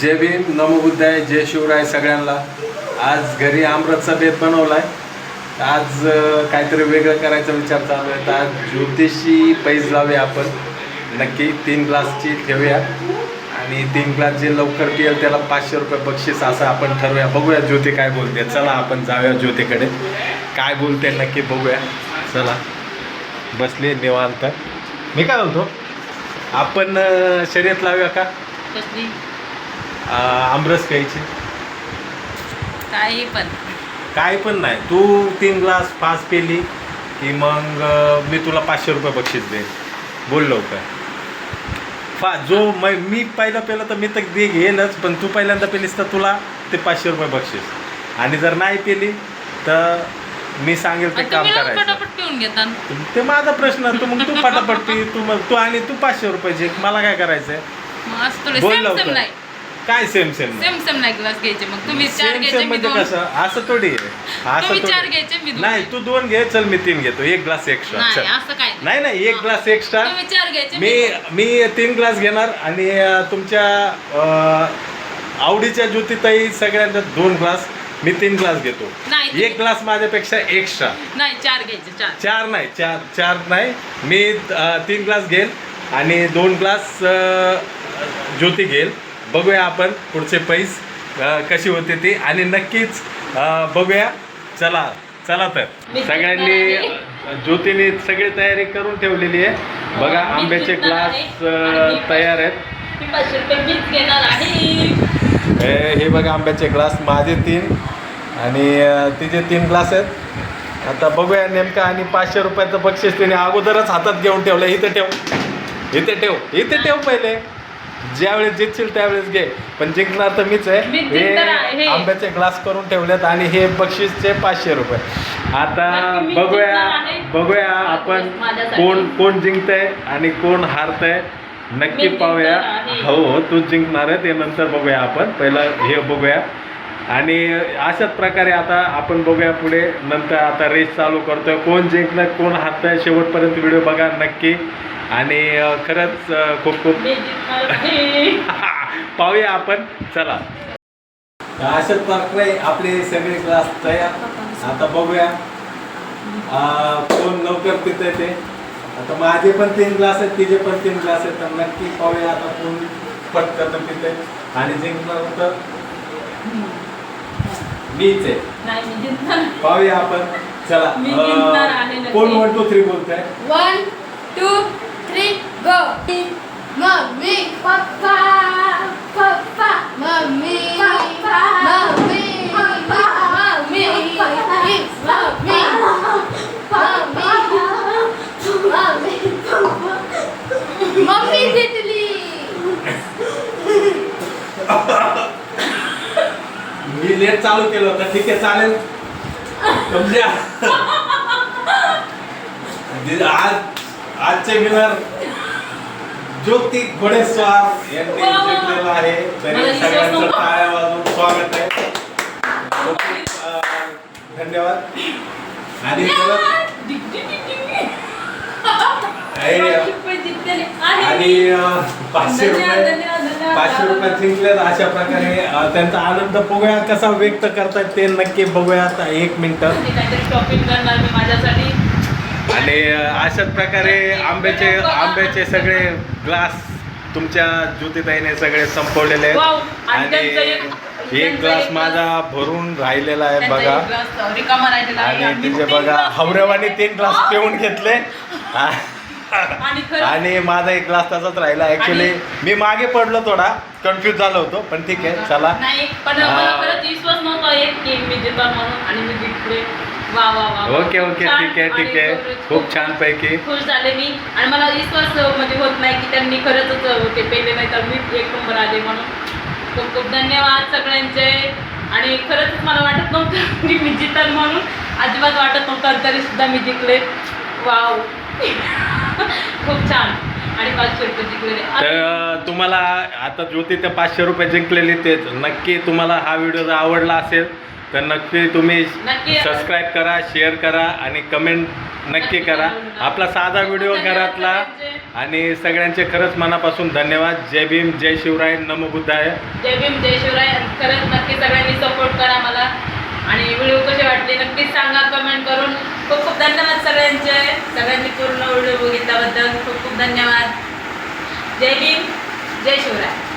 जय भीम नमोबुद्धाय जय शिवराय सगळ्यांना. आज घरी आमरसचा बेत बनवलाय. आज काहीतरी वेगळं करायचा विचार चालू आहे. तर आज ज्योतिषी पैज लावूया आपण. नक्की तीन ग्लासची ठेवूया आणि तीन ग्लास जे लवकर पियल त्याला पाचशे रुपये बक्षीस असं आपण ठरवूया. बघूया ज्योती काय बोलते. चला आपण जाऊया ज्योतीकडे. काय बोलते नक्की बघूया. चला. बसले निवांत. मी काय बोलतो? आपण शर्यत लावूया का? कसली आमरस प्यायची. काही पण. काय पण नाही. तू तीन ग्लास पाच पेली की मग मी तुला पाचशे रुपये बक्षीस देईन. बोल लवकर. पा जो मै मी पहिला पेला तर मी तर दे घेईनच पण तू पहिल्यांदा पेलीस तर तुला ते पाचशे रुपये बक्षीस. आणि जर नाही पेली तर मी सांगेल ते काम करायचं. पटापट ते माझा प्रश्न तू मग तू फटाफट पी तू मग तू आणि तू पाचशे रुपये जिंक मला काय करायचंय? बोल लवकर. नाही. काय सेम सेम सेम सेम नाही ग्लास घ्यायचे मग. तुम्ही चार सेम घ्यायचे सेम मी म्हणजे दोन. कसं? असं थोडी आहे. असं तुम्ही चार थोडी घ्यायचे मी दोन. नाही तू दोन घे चल मी तीन घेतो. एक ग्लास एक्स्ट्रा नाही असं काय नाही. नाही एक ग्लास एक्स्ट्रा तुम्ही चार घ्यायचे मी. मी तीन ग्लास घेणार आणि अं, तुमच्या अं, आवडीच्या ज्योतिताई सगळ्यांच्या दोन ग्लास मी तीन ग्लास घेतो. नाही एक ग्लास माझ्यापेक्षा एक्स्ट्रा नाही चार घ्यायचे चार. चार नाही चार चार नाही. मी अं, तीन ग्लास घेईल आणि दोन ग्लास ज्योती घेईल. बघूया आपण पुढचे पैस कशी होते ती. आणि नक्कीच बघूया. चला चला तर. सगळ्यांनी ज्योतीने सगळी तयारी करून ठेवलेली आहे. बघा आंब्याचे ग्लास तयार आहेत. हे हे बघा आंब्याचे ग्लास माझे तीन. आणि तिचे तीन ग्लास आहेत. आता बघूया नेमका आणि पाचशे रुपयाचं बक्षीस तिने अगोदरच हातात घेऊन ठेवलं. इथे ठेव. इथे ठेव. इथे ठेव पहिले. ज्यावेळेस जिंकशील त्यावेळेस घे. पण जिंकणार तर मीच आहे. मी हे जिंकणार आहे. आंब्याचे ग्लास करून ठेवलेत आणि हे बक्षीसचे पाचशे रुपये. आता नक्की मी बघूया जिंकणार आहे. बघूया आपण माझ्यासाठी. कोण कोण जिंकतंय आणि कोण हारतंय. नक्की मी पाहूया. जिंकणार आहे. हो हो तू जिंकणार आहे. ते नंतर बघूया आपण. पहिलं हे बघूया. आणि अशाच प्रकारे आता आपण बघूया पुढे. नंतर आता रेस चालू करतोय. कोण जिंकलं कोण हारतंय शेवटपर्यंत व्हिडिओ बघा नक्की. आणि खरंच खूप खूप पाहूया आपण. चला. अशाच प्रकारे आपले सगळे क्लास तयार. आता बघूया. कोण लवकर पितंय ते. आता माझे पण तीन ग्लास आहेत तिचे पण तीन ग्लास आहेत. तर नक्की पाहूया आता कोण पटकन पिते आणि जिंकणार तर मीच आहे. पाहूया आपण. चला. कोण वन टू थ्री बोलतंय? Two, three, go. Mommy, papa, papa, mommy, papa, mommy, papa, mommy, it's mommy, mommy, mommy, papa. Mommy Italy. मी लेट चालू केलं होतं ठीक आहे चालेल तुमच्या आज आजचे विनर ज्योती घोडेस्वार यांनी. जिंकलेलं आहे. तरी सगळ्यांचं. टाळ्या वाजवून स्वागत आहे. खूप धन्यवाद. आणि परत. आणि पाचशे धन्यवाद, रुपये. पाचशे रुपये जिंकलेत अशा प्रकारे. त्यांचा आनंद बघूया कसा व्यक्त करतात ते नक्की बघूया. आता एक मिनिटं. मी काहीतरी शॉपिंग करणार मी माझ्यासाठी. आणि अशाच प्रकारे आंब्याचे आंब्याचे सगळे ग्लास तुमच्या ज्योतिताईने सगळे संपवलेले आहेत. आणि एक- ग्लास माझा भरून राहिलेला आहे बघा. आणि तिचे बघा हवरेवाने घेतले. तीन ग्लास पिऊन घेतले. आणि माझा एक ग्लास तसाच राहिला. ऍक्च्युली मी मागे पडलो थोडा. कन्फ्युज झालो होतो पण ठीक आहे चला. वा वा वा. ओके ओके ठीक आहे ठीक आहे. खूप छान पैकी. खुश झाले मी. आणि मला विश्वास म्हणजे होत नाही की त्यांनी खरंच ते पेले नाही तर मी एक नंबर आले म्हणून. खूप खूप धन्यवाद सगळ्यांचे. आणि खरंच मला वाटत नव्हतं की मी जितन म्हणून. अजिबात वाटत नव्हतं तरी सुद्धा मी जिंकले. वाव. खूप छान. आणि पाचशे रुपये जिंकलेले तर तुम्हाला आता ज्योती ते पाचशे रुपये जिंकलेली तेच. नक्की तुम्हाला हा व्हिडिओ जर आवडला असेल तर नक्की तुम्ही सबस्क्राईब करा शेअर करा आणि कमेंट नक्की करा. आपला साधा व्हिडिओ घरातला. आणि सगळ्यांचे खरंच मनापासून धन्यवाद. जय भीम जय शिवराय. नमो बुद्धाय. जय भीम जय शिवराय. खरंच नक्की सगळ्यांनी सपोर्ट करा मला. आणि व्हिडिओ कसे वाटले नक्कीच सांगा कमेंट करून. खूप खूप धन्यवाद सगळ्यांचे. सगळ्यांनी पूर्ण व्हिडिओ बघितल्याबद्दल खूप खूप धन्यवाद. जय भीम जय शिवराय.